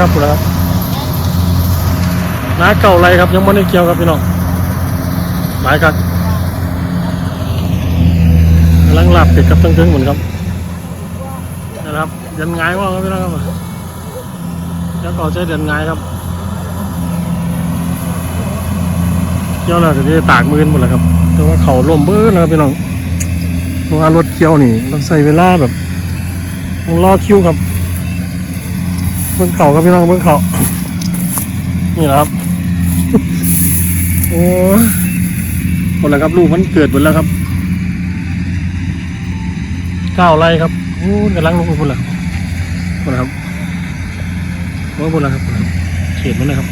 ครับปุ๊แล้วครับน้าเก่าไรครับยังไม่ได้เกี่ยวครับพี่น้องหลายครับกำลังหลับติดกับตึ้งๆเหมือนครับนะครับยันไงายว่างครับพี่น้องครับแล้วก็ใช้เดินไงายครับเกี่ยวแล้วจะตากมือหมดแล้วครับ แต่ว่าเขาล่มเบิ้ลแล้วครับพี่น้องเพราะว่ารถเกี่ยวนี่ต้องใช้เวลาแบบต้องรอคิวครับ บิ้งเขาครับพี่น้องเบิ้งเขานี่แหละครับ โอ้ยหมดแล้วครับลูกมันเกิดหมดแล้วครับก้าวไร่ครับโอ้กำลังลงไปหมดแล้วหมดแล้วครับโอ้ยหมดแล้วครับหมดแล้วเขตมันเลยครับ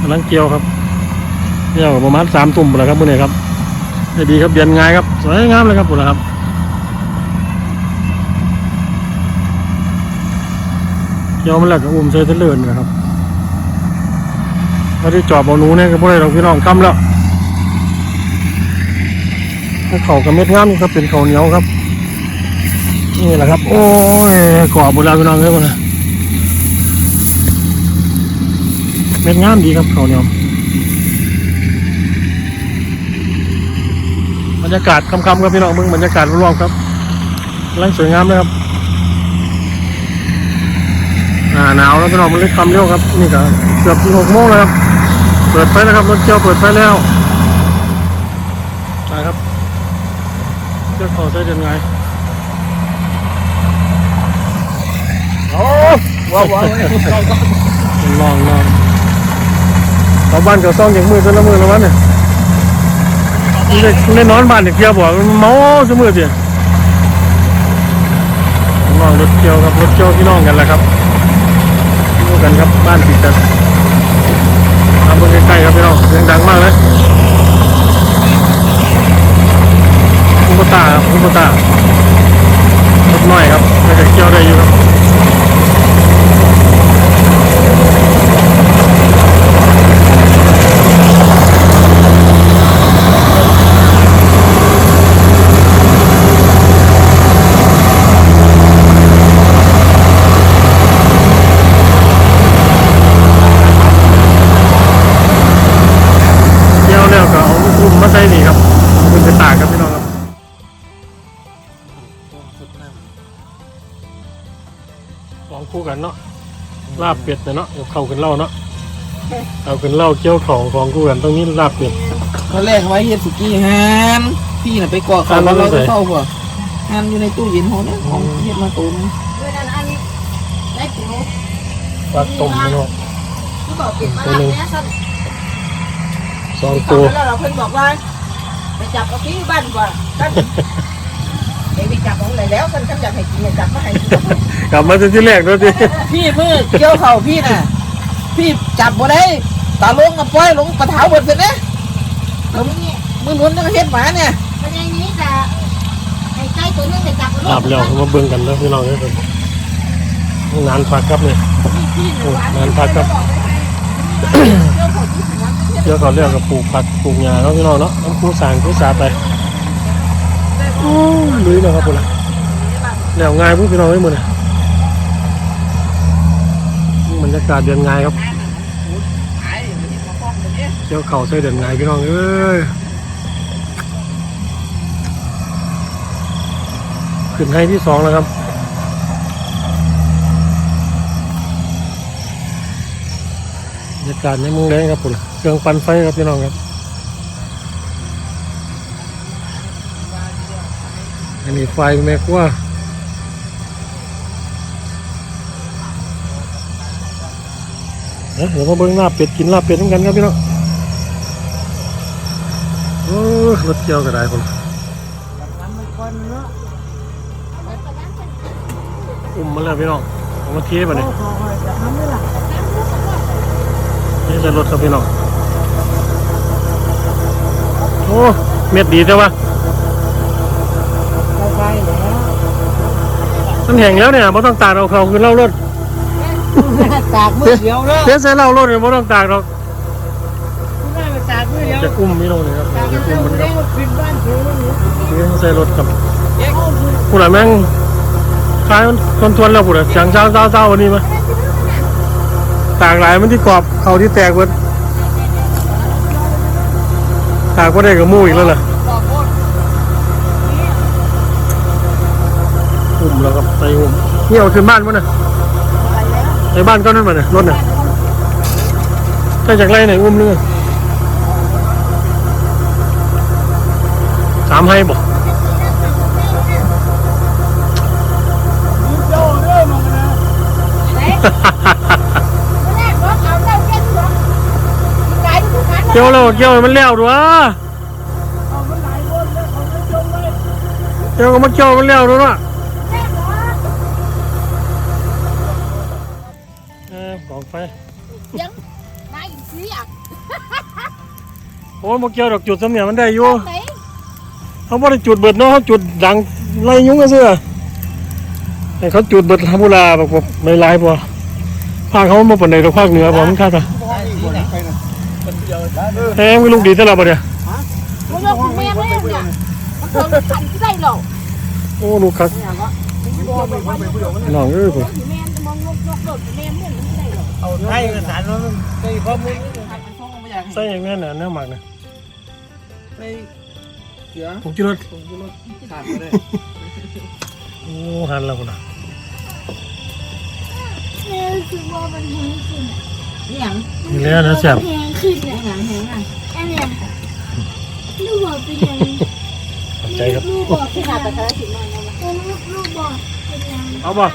กำลังเกี่ยวครับเกี่ยวประมาณสามตุ่มหมดแล้วครับมื่อนี้ครับด้ดีครับเดือนง่ายครับสวยงามเลยครับหมดแล้วครับเกี่ ยวมันแล้วก็อุ้มใส่เทเลอร์นนะครับไม่ได้จอดบอาหนูเนี่ยก็บ่ได้เราพี่น้องคำแล้วเขากับเม็ดงามครับเป็นเขาวเหนียวครับนี่แหละครับ โอ้ยกรอบหมดแล้วพี่น้องเลยหมดเลยเม็ดงามดีครับเขาวเหนียวบรรยากาศค่ำๆครับพี่น้องมืองบรรยากาศรวมๆครับกำลังสวยงามเลยครับ อ่าหนาวแล้วพี่น้องมันเลยคำเร็วครับ นี่ก็เกือบหกโมงแล้วครับ เปิดไฟแล้วครับรถเกี่ยวเปิดไฟแล้วไปครับเจ้าเขาใช้เดินไงโอ้ว้าวว้าวลองลองชาวบ้านเขาซ่องอย่างมือจนละมือละวันเนี่ยเล่นเล่นนอนบ้านเด็กเที่ยวบอกมันเมาจนมือเดียวน้องรถเกี่ยวครับรถเกี่ยวพี่น้องกันแหละครับ พี่กันครับบ้านติดกันทำบนใกล้ๆครับพี่น้องเสียงดังมากเลยคุ้มตาครับคุ้มตาลดน้อยครับไม่ได้เกี่ยวได้อยู่ครับ ลองคู่กันเนาะลาบเป็ดเนี่ยเนาะกับเข้าวกันเหล่าเนาะเอากันเหล่าเกี่ยวของของคู่กันตรงนี้ลาบเป็ดตอนแรกไว้เฮ็ดสุกี้ฮานพี่น่ะไปกอดเขาฮันแล้วเราไม่จะใส่เข้าหัวฮานอยู่ในตู้เย็นเขาเนี่ยของเฮ็ดมาตุนเวลาอันได้ปูปลาต้มพี่น้องที่บอกปิดมาแล้วเนี่ยสันสองตอตัวนแล้วเราเพิ่นบอกว่าไปจับเอาที่บ้านว่า แล้วกันกันอยากให้กินจับมาให้กินกลับมาที่แรกด้วยดิพี่มือเกี่ยวเข่าพี่น่ะ พี่จับบ่ได้ตาลงกับปล่อยลงกระเท้าเบิดเสร็จนะแล้วมือหนุนต้องเฮ็ดหมาเนี่ยเป็นอย่างนี้แต่ไอ้ไก่ตัวนึงไปจับลาบแล้วมาเบิ่งกันแล้วพี่น้องเนี่ยนานพักครับเนี่ยนานพักครับเดี๋ยวเขาเรียกกับปลูกผักปลูกหญ้าเนาะพี่น้องเนาะน้ำคูสางคูสาไปโอ้ยลุยแล้วครับพุ่นละ แล้วง่ายพุ่พี่น้องไว้หมดเลยบรรยากาศเดือนง่ายครับเจ้าเขาใส่เดือนง่ายพี่น้องเอ้ยขึ้นให้ที่สองแล้วครับบรรยากาศในเมืองแดงครับผมเครื่องปั่นไฟครับพี่น้องครับอันนี้ไฟแม่กว่า เอ้ยเดี๋ยวมาเบิ้งลาบเป็ดกินลาบเป็ดเหมือนกันครับพี่น้องโอ้รถเกี่ยวก็ไดคนอุ้มมาแล้วพี่น้องเอามาเทไปเลยนี่จะรถครับพี่น้องโอ้เม็ดดีใช่ปะมันแห้งแล้วเนี่ยไม่ต้องตาเอาเขาคือเล่ารถ ตากมือเดียวเนาะเทใส่เหล้ารถเนี่ยไม่ต้องตากหรอกไม่ไปตากมือเดียวจะอุ้มไม่ลงเลยครับตากจะมือุ้มเดีมันยวครับปิดบ้านเฉยเลยเทใส่รถครับผู้ใดแม่งคล้ายมันทนทวนแล้วผู้ใดเสียงเช้าเช้าเช้าวันนี้มาตากหลายมันที่กรอบเขาที่แตกเบิดตากก็ได้กับมู่อีกแล้วล่ะอุ้มแล้วครับใส่อุ้มเนี่เอาขึ้นบ้านมั้ยนะ ในบ้านก็นั่นมาเนี่ยรถน่ะใกล้จากไรไหนอุ้มนึงอะสามให้บอกเกี่ยวแล้วเกี่ยวให้มันแล้วด้วยเกี่ยวก็มาเกี่ยวมันแล้วด้วย อ้ยมาเกี่ยวดอกจุดสำเนียงมันได้อยู่ไหนเขาไม่ได้จุดเบิดเนาะเขาจุดดังไล่ยุงกันเสื้อแต่เขาจุดเบิดทำบุราแบบแบบไม่ร้ายพอภาคเขามาปนในตรงภาคเหนือพอมันคาดอะแห้งไม่ลูกดีเท่าไหร่ปะเนี่ยมึงเอาคุณแม่ไม่เนี่ยมันเพิ่มขันที่ได้หรอกโอ้ลูกคักน้องเอ้ยผมแม่จะมองงกงกโดดแม่ไม่มันได้หรอกเอาให้เอกสารมันใส่ข้อมูลใส่อย่างนี้น่ะเนื้อหมักนะ ใส่เสือผมกินรสผมก็รถขาดไปเลยโอ้หันแล้วคนน่ะแม่คือว่ามันแห้งขึ้นนี่หยังนี่แหล้วนะแซ่บแห้งขึ้นนี่หยังแหงอะอันเนี้ยลูกบอกเป็นยังขอบใจครับลูกบอกขนาดแต่ละสิบมันนะลูกลูกบอกเป็นยังเอาป่ะ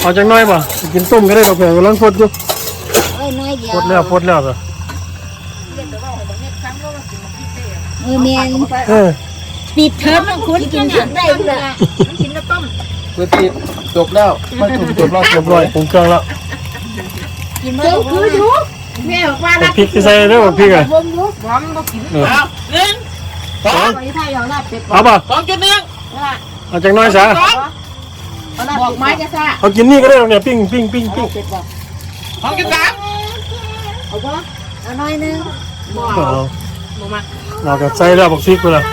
เอาจังน้อยป่ะกินต้มก็ได้ดอกแผงกำลังฟดอยู่เอ้ยน้อยเดียวฟดแล้วฟดแล้วสิ เออแม่เออปิดเทอมแล้วคุณกินถึงได้เลยกินแล้วต้มเพื่อติดจบแล้วไม่ถูกจบแล้วเรียบร้อยปรุงเครื่องแล้วกินแล้วคืออยู่แม่บอกว่าบักพริกที่ใส่ได้บักพริกอะวงอยู่พร้อมก็กินเออเอาหนึ่งสองไปไทยเอาหน้าเป็ดเอาป่ะสองจุดหนึ่งเอาจังน้อยซะบอกไม้จะซ่าเอากินนี่ก็ได้ดอกเนี่ยปิ้งปิ้งปิ้งปิ้งเป็ดบอกสองจุดสามเอาปะเอาหน่อยนึงเอา เราก็ใส่แล้วบักพริกไปแล้ว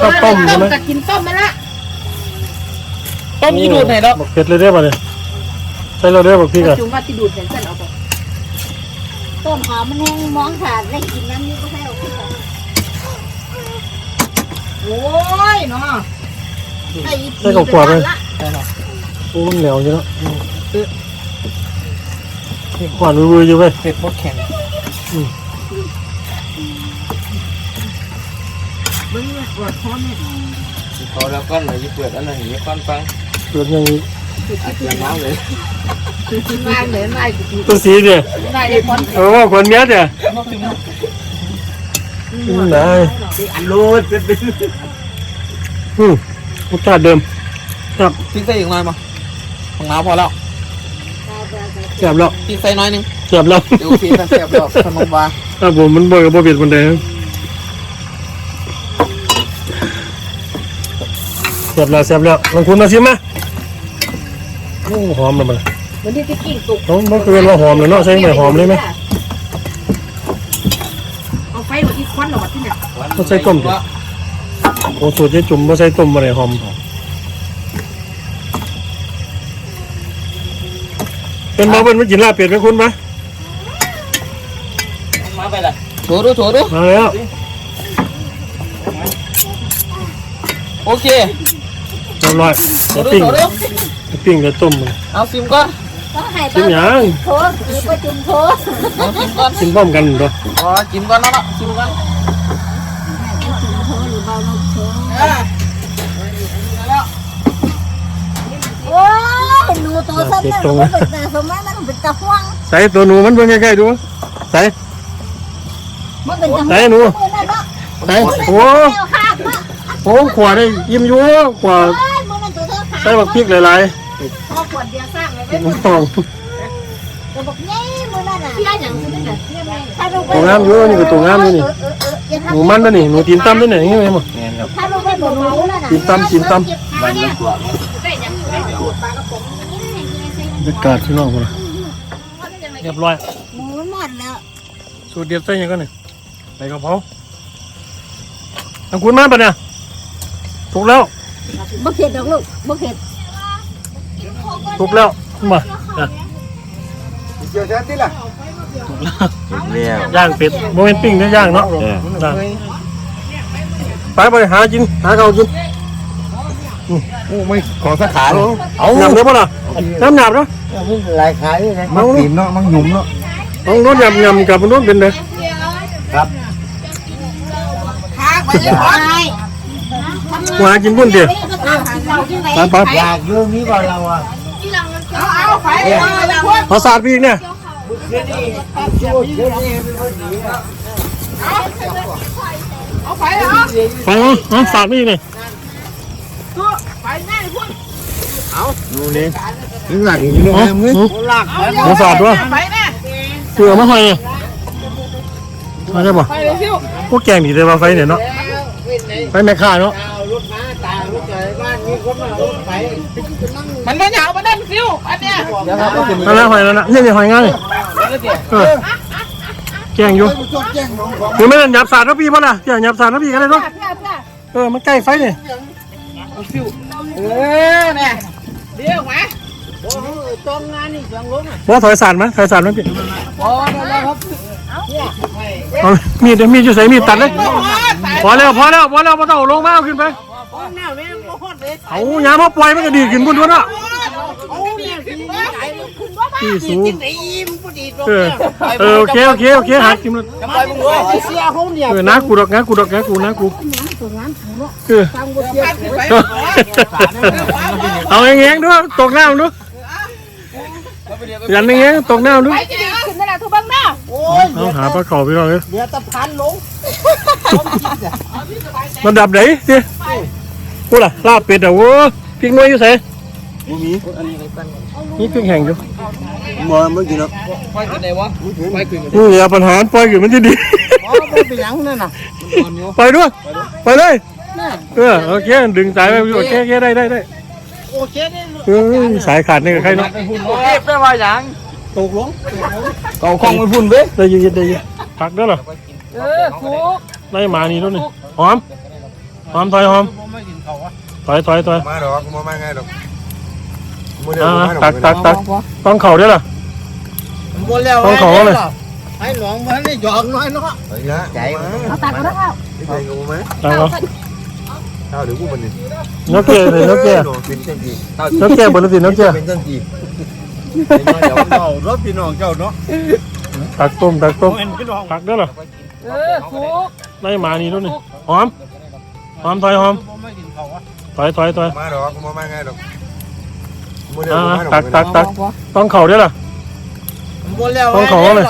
ชอบต้มใช่ไหมก็กินต้มมาละต้มยี่ดูดไหนแล้วบักเผ็ดเลยได้ป่ะเนี่ยใส่เราได้บักพริกอะจุ่มว่าที่ดูดเส้นเส้นเอาไปต้มหอมมันแห้งมองขาดได้กินน้ำนี้ก็ให้เอาขึ้นไปโอ้ยเนาะไอ้ใส่ข้าวกวาดเลยละโอ้มันเหนียวอยู่เนาะนี่ขวานวือๆอยู่เว้ยเผ็ดหมดแข็งมึ งเนี่ยปวดท้องเนี่ยพอแล้วก้อนเลยจะเปิดอันไหนนี้ก้อนฟังเกิดยังอัดอย่างน้ำเลยนายเหนือนายกูตัวสีเนี่ยนายได้พอนเออว่าคนเนี้ยเนี่ยอืมได้อันโลดเป็นเป็นอืมรสชาติเดิมครับพริกใส่อีกหน่อยมาของน้ำพอแล้วแซ่บแล้วพริกใส่น้อยหนึงแซ่บแล้วเดี๋ยวพริกมันแซ่บแล้วขนมหวา นครับผมมันบ่อยกับบ่เผ็ดปานใดแซ่บแล้วแซ่บแล้วลองคุณมาชิมมาโอ้หอมแล้วมันมันที่จะกินสุกน้องมันเกินว่าหอมเลยเนาะใส่ไม่หอมเลยไหมเอาไฟหมดที่ควันหรอวะที่เนี่ยก็ใส่ต้มดิโอ้สูตรเจ๊จุ่มบ่ใส่ต้มบ่ได้หอมเป็นบ่เพิ่นมากินลาบเป็ดไหมคุณมะมา ไปละโถดูโถดูมาแล้วโอเคเรียบร้อยโถจะดูปิ้งโถดูจะปิ้งจะต้มเลยเอาซิมก่อนต้องให้ชิมหยังโถหรือว่าจุ่มโถเอาซิมก่อนกินพร้อมกันตัวอ๋อกินก่อนแล้วเนาะซิมก่อนโถหรือเบาลงโถเออแล้วโอ้ยหนูโตสั้นนั่นมันเป็นแต่สมัยมันเป็นตะห่วงใส่ตัวหนูมันเบิ่งใกล้ๆดูใส่ มันเป็นตะห่วงใส่หนูเออนั่นเนาะใส่โอ้แก้วขาดเนาะโหขวาได้ยิ้มอยู่ขวาเอ้ยมันนั่นตัวเท่าขาใส่บักพริกหลายพอขวดเดียวสร้างเลยๆมันต้องจะบอกไงมันนั่นน่ะเพี้ยอย่างนี้น่ะถ้าลูกตัวงามอยู่นี่ก็ตัวงามอยู่นี่หนูมันด้วยนี่หนูตีนตั้มด้วยนี่เห็นไหมมั้งถ้าลูกไม่บอกหนูนั่นน่ะกินตำกินตำมันไม่กลัวได้ยังไงปลากระป๋องนี่ไงไงบรรยากาศที่นอกพุ่นนะเรียบร้อยหมูหมดแล้วสูตรเด็ดใส่หยังก็นี่ ใส่กระเพราทางคุณมาปะเนี่ยถูกแล้วบ่เผ็ดดอกลูกบ่เผ็ดถูกแล้วมาอะเจียวแซ่บที่ล่ะย่างเป็ดโมเมนปิ้งเนี่ยย่างเนาะนะไปไปหากินหาเขากินโอ้ไม่ขอสักขาเลยเอาหยาบเด้อป่ะล่ะน้ำหยาบเนาะหลายขายเลยมังตีนเนาะมังหยุ่มเนาะต้องโน้นหยาบหยาบกับมันโน้นเป็นเลยค้างไปเลยพอกู หากินพุ่นเดียวไปไปอยากอยู่นี้ก่อนเราอะเอาเอาไปเอาละพวกภาษาพี่อีกเนี่ยเอาไปเอาฟังเอาฝากพี่อีกเนี่ยไปแน่พวกดูนี่นี่หลักอย่างนี้เลยเอานะมึงเอาภาษาด้วยไปแน่เสือมาห้อยมาได้ป่ะไปเลยซิวพวกแกงดีเลยว่าไฟเนี่ยเนาะ ไฟแม่ค้าเนาะมันไม่หนาวมันนั่นซิวอันเนี้ยนั่นแหละหอยแล้วนะนี่นี่หอยง่ายเออแกงอยู่คือไม่ได้หยับสาดนะพี่ป่ะล่ะอย่าหยับสาดนะพี่กันเลยเนาะเออมันใกล้ไฟเนี่ยเออเนี่ยเดี๋ยวมาว่าถอยสาดมั้ยถอยสาดมั้ยพี่พอแล้วครับเอามีดเดี๋ยวมีดอยู่ใส่มีดตัดเลย พอตายพอแล้วพอแล้วพอแล้วพอต้องเอาลงมาเอาขึ้นไปพอแน่แม่งโคตรเลยเอายามาปล่อยมันก็ดีดขึ้นบนด้วยเนาะโอ้เนี่ยขึ้นว่าขึ้นว่าบ้าพี่สูจิตไหนอิ่มพอดีตรงเออเนี่ยเออโอเคโอเคโอเคหากินมันจะไปมึงดูเสียเขาเนี่ยเออน้ากูดอกน้ากูดอกน้ากูน้ากูเออไปเอาเงี้ยๆด้วยตกน้ำด้วยยันเงี้ยๆตกน้ำด้วยไปจะดีขึ้นนั่นแหละทุกบ้างนะเอาหาปลาเข่าไปก่อนเลยเดี๋ยวตะพันลง มันดับไหนสิกูล่ะลาบเป็ดอะโว้พริกน้อยอยู่ใส่มึงมีนี่พริกแห้งอยู่มาเมื่อกี้เนาะไปขึ้นไหนวะไปขึ้นนี่อย่าปัญหาปล่อยอยู่มันจะดีอ๋อไปเป็นยังนั่นน่ะไปด้วยไปเลยเออโอเคดึงสายไปโอเคโอเคได้ได้ได้โอเคนี่เออสายขาดนี่กับใครเนาะโอเคแปลว่าอย่างตกลงเก่าของมันพุ่นเว้ยได้ยินได้ยินพักด้วยเหรอ เออคุกไล่หมานี่ด้วยนี่หอมหอมถอยหอมถอยถอยถอยมาดอกมามาไงดอกมือเดียวอ่ามาดอกตักตักตักต้องเข่าด้วยเหรอหมดแล้วต้องขอเลยให้หลวงมันได้หยอกน้อยเนาะไปละใจมาเอาตักก็ได้ครับไปกูไหมตักเหรอเท่าเดี๋ยวกูมันนี่นกแก่เลยนกแก่เป็นจังจีนกแก่บนรถตินกแก่เป็นจังจีเดี๋ยวเรารถพี่น้องเจ้าเนาะตักต้มตักต้มตักด้วยเหรอ เออคุกไล่หมานี่ด้วยนี่หอม หอมถอยหอม ถอยถอยถอยมาดอกมามาไงดอกมือเดียวอ่ามาดอกตักตักตักต้องเข่าด้วยเหรอหมดแล้วต้องขอเลย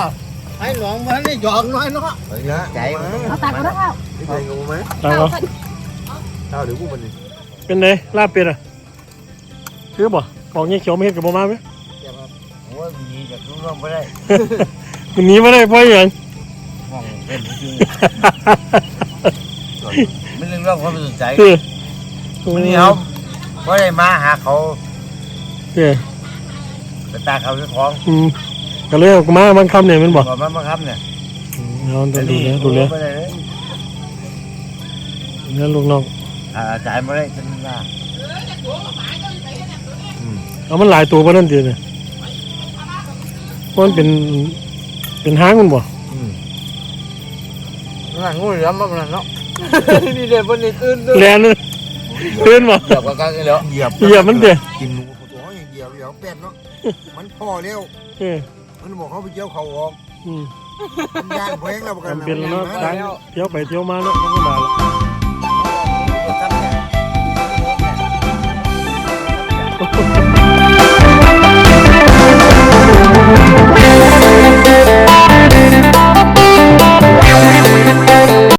ให้หลวงมันได้หยอกน้อยเนาะไปละใจมาเอาตักก็ได้ครับไปกูไหมตักเหรอเท่าเดี๋ยวกูมันนี่เป็นไงลาบเป็ดอะคือบ่บอกเงี้ยเขียวไม่เห็นกับบ่มาไหมโอ้ยมีจากรู้ร่องไม่ได้มันหนีไม่ได้เพราะอย่าง ห้องเป็นจริงไม่เรื่องร่องความสนใจคือวันนี้เขาก็ได้มาหาเขาคือไปตาเขาซื้อของอืมก็เลยออกมาบางคำเนี่ยมันบอกก่อนมาบังคับเนี่ยเราต้องดูแลดูแลไม่ได้เลยดูแลลูกน้องอ่าจ่ายไม่ได้ฉันว่าเอามันหลายตัวปะนั่นเดียวเนี่ยเพราะมันเป็นเป็นห้างมันบ่ น่างูเหลือมมากเนาะ นี่เดี๋ยววันนี้ตื่นตื่นแลนเลยตื่นบ่ เหยียบกันกันแล้วเหยียบเหยียบมันเดียวกินหนูตัวอย่างเหยียบเหยียบเป็ดเนาะ มันพอเร็วเออมันบอกเขาไปเจียวเขาออกอืมมันย่างแพงแล้วประกันทำเป็นแล้วเนาะทางเที่ยวไปเที่ยวมาเนาะมันก็มาละ